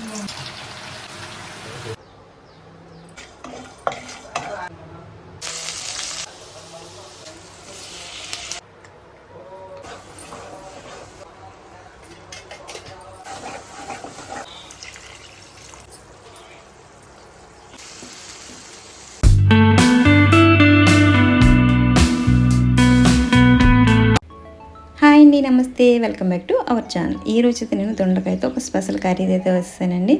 Hi అండి నమస్తే welcome back to our channel. ఈ రోజు అయితే నేను దొండకాయతో ఒక స్పెషల్ కర్రీ అయితే వస్తానండి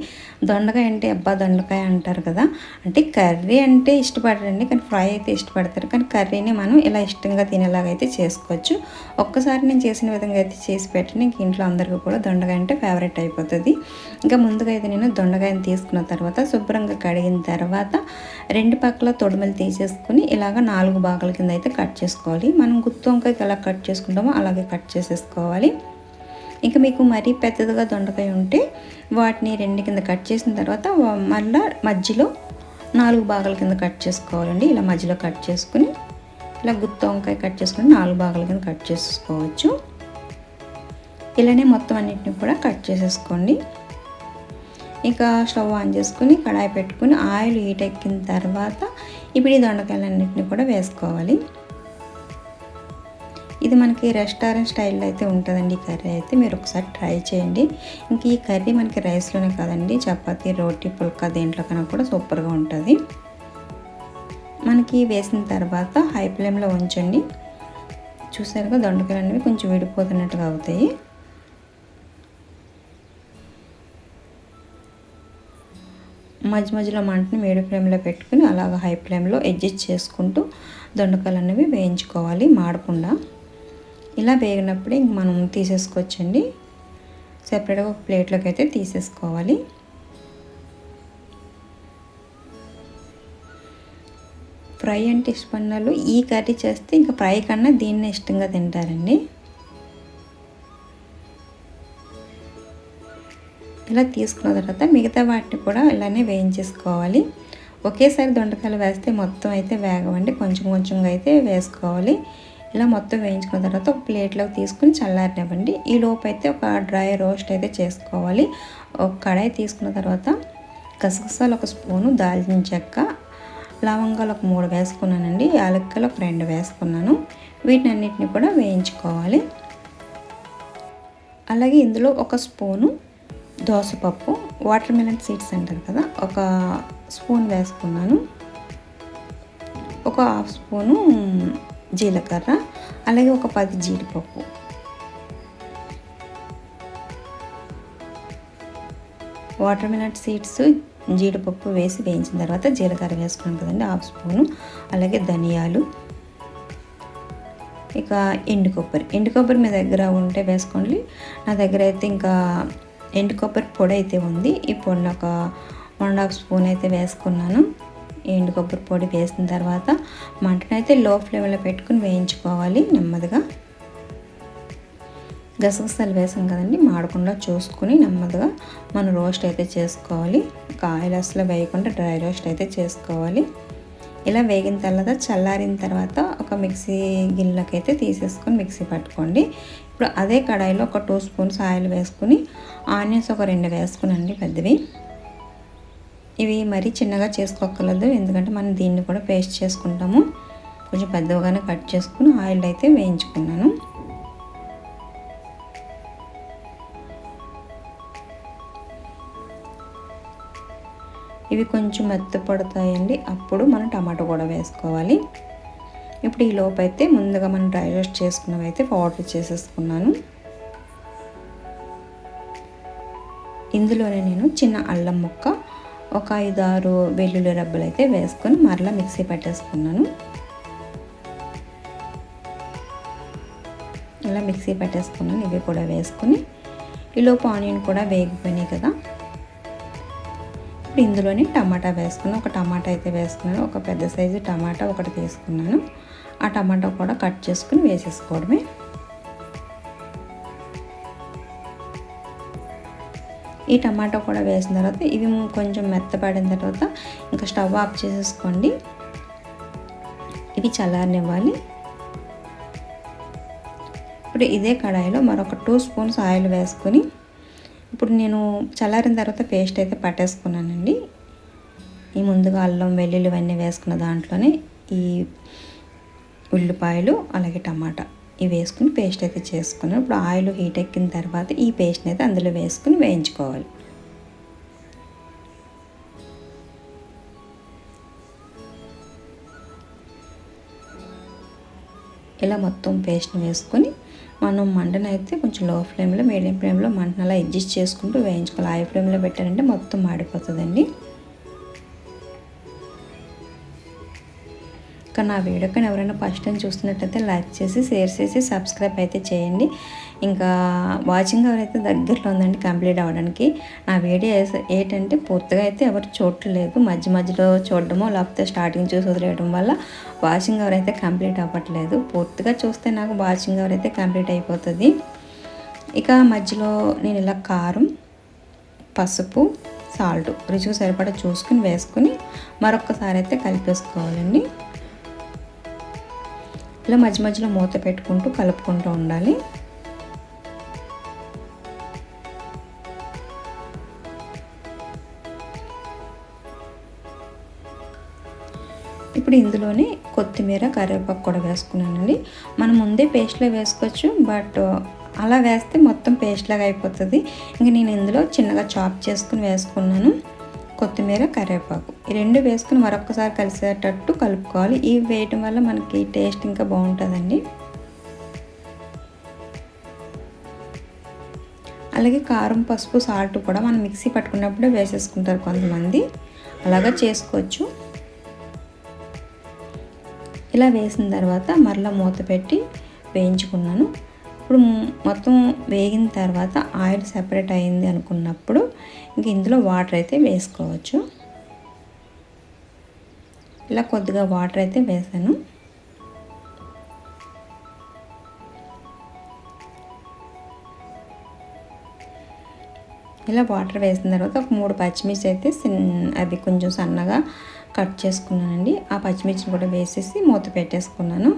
దొండకాయ అంటే అబ్బా దొండకాయ అంటారు కదా. అంటే కర్రీ అంటే ఇష్టపడరండి కానీ ఫ్రై అయితే ఇష్టపడతారు. కానీ కర్రీని మనం ఇలా ఇష్టంగా తినేలాగా అయితే చేసుకోవచ్చు. ఒక్కసారి నేను చేసిన విధంగా అయితే చేసి పెట్టండి ఇంక ఇంట్లో అందరికీ కూడా దొండకాయ అంటే ఫేవరెట్ అయిపోతుంది. ఇంకా ముందుగా అయితే నేను దొండకాయని తీసుకున్న తర్వాత శుభ్రంగా కడిగిన తర్వాత రెండు పక్కల తొడిమలు తీసేసుకుని ఇలాగ నాలుగు భాగాల కింద అయితే కట్ చేసుకోవాలి. మనం గుత్తి వంకాయకి ఎలా కట్ చేసుకుంటామో అలాగే కట్ చేసేసుకోవాలి. ఇంకా మీకు మరీ పెద్దదిగా దొండకాయ ఉంటే వాటిని రెండు కింద కట్ చేసిన తర్వాత మళ్ళీ మధ్యలో నాలుగు భాగాల కింద కట్ చేసుకోవాలండి. ఇలా మధ్యలో కట్ చేసుకుని ఇలా గుత్తి వంకాయ కట్ చేసుకుని నాలుగు భాగాల కింద కట్ చేసుకోవచ్చు. ఇలానే మొత్తం అన్నిటిని కూడా కట్ చేసేసుకోండి. ఇంకా స్టవ్ ఆన్ చేసుకుని కడాయి పెట్టుకుని ఆయిల్ హీట్ ఎక్కిన తర్వాత ఇప్పుడు ఈ దొండకాయలన్నింటినీ కూడా వేసుకోవాలి. ఇది మనకి రెస్టారెంట్ స్టైల్లో అయితే ఉంటుందండి. ఈ కర్రీ అయితే మీరు ఒకసారి ట్రై చేయండి. ఇంక ఈ కర్రీ మనకి రైస్లోనే కాదండి. చపాతీ రోటీ పుల్కా దేంట్లోకన్నా కూడా సూపర్గా ఉంటుంది. మనకి వేసిన తర్వాత హై ఫ్లేమ్లో ఉంచండి. చూసారుగా దొండకాయలు అనేవి కొంచెం విడిపోతున్నట్టుగా అవుతాయి. మధ్య మధ్యలో మంటని మీడియం ఫ్లేమ్లో పెట్టుకుని అలాగ హై ఫ్లేమ్లో అడ్జస్ట్ చేసుకుంటూ దొండకాయలు అనేవి వేయించుకోవాలి మాడకుండా. ఇలా వేగినప్పుడు ఇంక మనం తీసేసుకోవచ్చండి. సెపరేట్గా ఒక ప్లేట్లోకి అయితే తీసేసుకోవాలి. ఫ్రై అంటే ఇష్టపడిన వాళ్ళు ఈ కర్రీ చేస్తే ఇంకా ఫ్రై కన్నా దీన్నే ఇష్టంగా తింటారండి. ఇలా తీసుకున్న తర్వాత మిగతా వాటిని కూడా ఇలానే వేయించేసుకోవాలి. ఒకేసారి దొండకాయలు వేస్తే మొత్తం అయితే వేగవండి. కొంచెం కొంచెంగా అయితే వేసుకోవాలి. ఇలా మొత్తం వేయించుకున్న తర్వాత ఒక ప్లేట్లోకి తీసుకుని చల్లారినివ్వండి. ఈ లోపు అయితే ఒక డ్రై రోస్ట్ అయితే చేసుకోవాలి. ఒక కడాయి తీసుకున్న తర్వాత గసగసాలు ఒక స్పూను దాల్చిన చెక్క లవంగాలు ఒక మూడు వేసుకున్నానండి. యాలక్కలు ఒక రెండు వేసుకున్నాను. వీటిని అన్నిటిని కూడా వేయించుకోవాలి. అలాగే ఇందులో ఒక స్పూను దోసపప్పు వాటర్ మిలన్ సీడ్స్ అంటారు కదా ఒక స్పూన్ వేసుకున్నాను. ఒక హాఫ్ స్పూను జీలకర్ర అలాగే ఒక పది జీడిపప్పు. వాటర్ మిలట్ సీడ్స్ జీడిపప్పు వేసి వేయించిన తర్వాత జీలకర్ర వేసుకున్నాం కదండి హాఫ్ స్పూను. అలాగే ధనియాలు ఇక ఎండు కొబ్బరి. ఎండు కొబ్బరి మీ దగ్గర ఉంటే వేసుకోండి. నా దగ్గర అయితే ఇంకా ఎండు కొబ్బరి పొడి అయితే ఉంది. ఈ పొడిని ఒక వన్ హాఫ్ స్పూన్ అయితే వేసుకున్నాను. ఎండు కొబ్బరి పొడి వేసిన తర్వాత మంటనైతే లో ఫ్లేమ్లో పెట్టుకుని వేయించుకోవాలి నెమ్మదిగా. గసగసాలు వేసాం కదండి మాడకుండా చూసుకుని నెమ్మదిగా మనం రోస్ట్ అయితే చేసుకోవాలి. ఒక ఆయిల్ అసలు వేయకుండా డ్రై రోస్ట్ అయితే చేసుకోవాలి. ఇలా వేగిన తర్వాత చల్లారిన తర్వాత ఒక మిక్సీ గిన్నెలోకి అయితే తీసేసుకొని మిక్సీ పట్టుకోండి. ఇప్పుడు అదే కడాయిలో ఒక టూ స్పూన్స్ ఆయిల్ వేసుకుని ఆనియన్స్ ఒక రెండు వేసుకునండి పెద్దవి. ఇవి మరీ చిన్నగా చేసుకోకలేదు ఎందుకంటే మనం దీన్ని కూడా పేస్ట్ చేసుకుంటాము. కొంచెం పెద్దగానే కట్ చేసుకుని ఆయిల్ అయితే వేయించుకున్నాను. ఇవి కొంచెం మెత్తపడతాయండి అప్పుడు మనం టమాటో కూడా వేసుకోవాలి. ఇప్పుడు ఈ లోపు అయితే ముందుగా మనం డ్రై రోస్ట్ చేసుకున్నవి అయితే పౌడర్ చేసేసుకున్నాను. ఇందులోనే నేను చిన్న అల్లం ముక్క ఒక ఐదు ఆరు వెల్లుల్లి రబ్బలు అయితే వేసుకొని మరలా మిక్సీ పట్టేసుకున్నాను. ఇలా మిక్సీ పట్టేసుకున్నాను ఇవి కూడా వేసుకుని. ఈలోపు ఆనియన్ కూడా వేగిపోయినాయి కదా. ఇప్పుడు ఇందులోనే టమాటా వేసుకున్నాను. ఒక టమాటా అయితే వేసుకున్నాను. ఒక పెద్ద సైజు టమాటా ఒకటి తీసుకున్నాను. ఆ టమాటా కూడా కట్ చేసుకుని వేసేసుకోవడమే. ఈ టమాటా కూడా వేసిన తర్వాత ఇవి కొంచెం మెత్తపడిన తర్వాత ఇంకా స్టవ్ ఆఫ్ చేసేసుకోండి. ఇవి చల్లారనివ్వాలి. ఇప్పుడు ఇదే కడాయిలో మరొక టూ స్పూన్స్ ఆయిల్ వేసుకొని ఇప్పుడు నేను చల్లారిన తర్వాత పేస్ట్ అయితే పట్టేసుకున్నానండి. ఈ ముందుగా అల్లం వెల్లుల్లి ఇవన్నీ వేసుకున్న దాంట్లోనే ఈ ఉల్లిపాయలు అలాగే టమాటా ఇవి వేసుకుని పేస్ట్ అయితే చేసుకున్నాను ఇప్పుడు ఆయిల్ హీట్ ఎక్కిన తర్వాత ఈ పేస్ట్ని అయితే అందులో వేసుకుని వేయించుకోవాలి. ఇలా మొత్తం పేస్ట్ని వేసుకొని మనం మంటను అయితే కొంచెం లో ఫ్లేమ్లో మీడియం ఫ్లేమ్లో మంటను అలా అడ్జస్ట్ చేసుకుంటూ వేయించుకోవాలి. హై ఫ్లేమ్లో పెట్టారంటే మొత్తం మాడిపోతుందండి. ఇంకా నా వీడియో కానీ ఎవరైనా ఫస్ట్ టైం చూస్తున్నట్టయితే లైక్ చేసి షేర్ చేసి సబ్స్క్రైబ్ అయితే చేయండి. ఇంకా వాచింగ్ అవర్ అయితే దగ్గరలో ఉందండి కంప్లీట్ అవ్వడానికి. నా వీడియో ఏంటంటే పూర్తిగా అయితే ఎవరు చూడట్లేదు. మధ్య మధ్యలో చూడడమో లేకపోతే స్టార్టింగ్ చూసి వదిలేయడం వల్ల వాచింగ్ అవర్ అయితే కంప్లీట్ అవ్వట్లేదు. పూర్తిగా చూస్తే నాకు వాచింగ్ అవర్ అయితే కంప్లీట్ అయిపోతుంది. ఇక మధ్యలో నేను ఇలా కారం పసుపు సాల్ట్ రుచికి సరిపడా చూసుకుని వేసుకుని మరొకసారి అయితే కలిపేసుకోవాలండి. ఇలా మధ్య మధ్యలో మూత పెట్టుకుంటూ కలుపుకుంటూ ఉండాలి. ఇప్పుడు ఇందులోనే కొత్తిమీర కరివేపాకు కూడా వేసుకున్నానండి. మనం ముందే పేస్ట్లో వేసుకోవచ్చు బట్ అలా వేస్తే మొత్తం పేస్ట్ లాగా అయిపోతుంది. ఇంకా నేను ఇందులో చిన్నగా చాప్ చేసుకుని వేసుకున్నాను. కొత్తిమీర కరివేపాకు. ఈ రెండు వేసుకుని మరొకసారి కలిసేటట్టు కలుపుకోవాలి. ఇవి వేయటం వల్ల మనకి టేస్ట్ ఇంకా బాగుంటుందండి. అలాగే కారం పసుపు సాల్ట్ కూడా మనం మిక్సీ పట్టుకున్నప్పుడే వేసేసుకుంటారు కొంతమంది. అలాగా చేసుకోవచ్చు. ఇలా వేసిన తర్వాత మరలా మూత పెట్టి వేయించుకున్నాను. ఇప్పుడు మొత్తం వేగిన తర్వాత ఆయిల్ సెపరేట్ అయింది అనుకున్నప్పుడు ఇంక ఇందులో వాటర్ అయితే వేసుకోవచ్చు. ఇలా కొద్దిగా వాటర్ అయితే వేసాను. ఇలా వాటర్ వేసిన తర్వాత ఒక మూడు పచ్చిమిర్చి అయితే అది కొంచెం సన్నగా కట్ చేసుకున్నానండి. ఆ పచ్చిమిర్చిని కూడా వేసేసి మూత పెట్టేసుకున్నాను.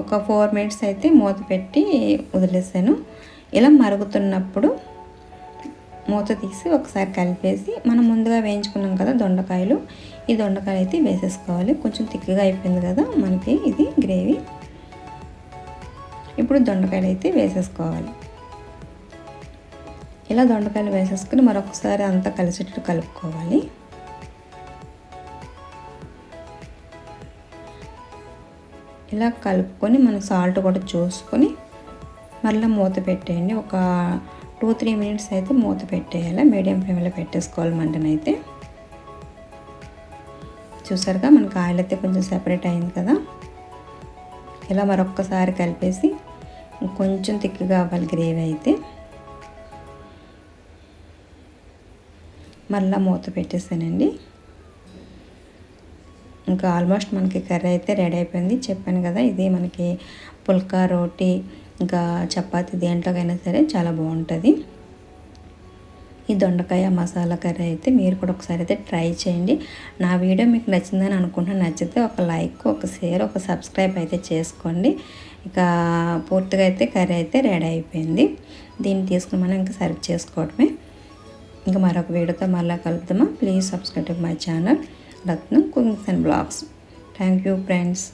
ఒక ఫోర్ మినిట్స్ అయితే మూత పెట్టి వదిలేసాను. ఇలా మరుగుతున్నప్పుడు మూత తీసి ఒకసారి కలిపేసి మనం ముందుగా వేయించుకున్నాం కదా దొండకాయలు ఈ దొండకాయలు అయితే వేసేసుకోవాలి. కొంచెం తిక్కగా అయిపోయింది కదా మనకి ఇది గ్రేవీ. ఇప్పుడు దొండకాయలు అయితే వేసేసుకోవాలి. ఇలా దొండకాయలు వేసేసుకుని మరొకసారి అంతా కలిసేటట్టు కలుపుకోవాలి. ఇలా కలుపుకొని మనం సాల్ట్ కూడా చూసుకొని మళ్ళీ మూత పెట్టేయండి. ఒక టూ త్రీ మినిట్స్ అయితే మూత పెట్టేయాలి. మీడియం ఫ్లేమ్లో పెట్టేసుకోవాలి మంటనైతే చూసారుగా మనకు ఆయిల్ అయితే కొంచెం సెపరేట్ అయింది కదా. ఇలా మరొక్కసారి కలిపేసి కొంచెం తిక్కుగా అవ్వాలి గ్రేవీ అయితే. మళ్ళీ మూత పెట్టేసానండి. ఇంకా ఆల్మోస్ట్ మనకి కర్రీ అయితే రెడీ అయిపోయింది. చెప్పాను కదా ఇది మనకి పుల్కా రోటీ ఇంకా చపాతి దేంట్లోకైనా సరే చాలా బాగుంటుంది. ఈ దొండకాయ మసాలా కర్రీ అయితే మీరు కూడా ఒకసారి అయితే ట్రై చేయండి. నా వీడియో మీకు నచ్చిందని అనుకుంటున్నా నచ్చితే ఒక లైక్ ఒక షేర్ ఒక సబ్స్క్రైబ్ అయితే చేసుకోండి. ఇక పూర్తిగా అయితే కర్రీ అయితే రెడీ అయిపోయింది. దీన్ని తీసుకుని మనం ఇంకా సర్వ్ చేసుకోవడమే ఇంకా మరొక వీడియోతో మళ్ళీ కలుపుతామా please subscribe my channel Ratnam cookings and blogs. Thank you friends